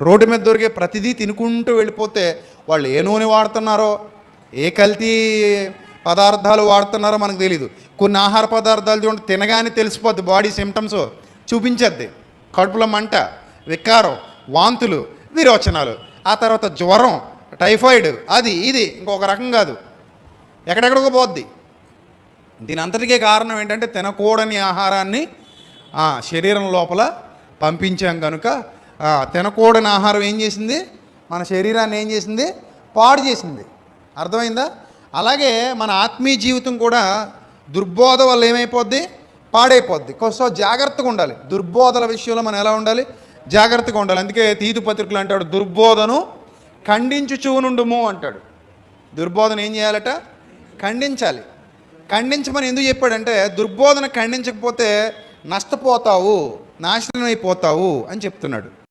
Road మీద దొరికే ప్రతిదీ తినుకుంటూ వెళ్ళిపోతే వాళ్ళు ఏ నూనె వాడుతున్నారో ఏ కల్తీ పదార్థాలు వాడుతున్నారో మనకు తెలియదు కొన్ని ఆహార పదార్థాలు చూడండి తినగానే తెలిసిపోద్ది బాడీ సిమ్టమ్స్ చూపించద్ది. కడుపులో మంట వికారం వాంతులు విరోచనాలు. ఆ తర్వాత జ్వరం టైఫాయిడ్ అది ఇది ఇంకొక రకం కాదు. ఎక్కడెక్కడికో పోద్ది. దీని అంతటికే కారణం ఏంటంటే తినకూడని ఆహారాన్ని శరీరం లోపల పంపించాం కనుక తినకూడని ఆహారం ఏం చేసింది? మన శరీరాన్ని ఏం చేసింది? పాడు చేసింది. అర్థమైందా? అలాగే మన ఆత్మీయ జీవితం కూడా దుర్బోధ వల్ల ఏమైపోద్ది? పాడైపోద్ది. కొంచెం జాగ్రత్తగా ఉండాలి. దుర్బోధల విషయంలో మనం ఎలా ఉండాలి? జాగ్రత్తగా ఉండాలి. అందుకే తీతు పత్రికలు అంటాడు దుర్బోధను ఖండించు చూనుండుము అంటాడు. దుర్బోధన ఏం చేయాలట? ఖండించాలి. ఖండించమని ఎందుకు చెప్పాడంటే దుర్బోధన ఖండించకపోతే నష్టపోతావు నాశనం అయిపోతావు అని చెప్తున్నాడు.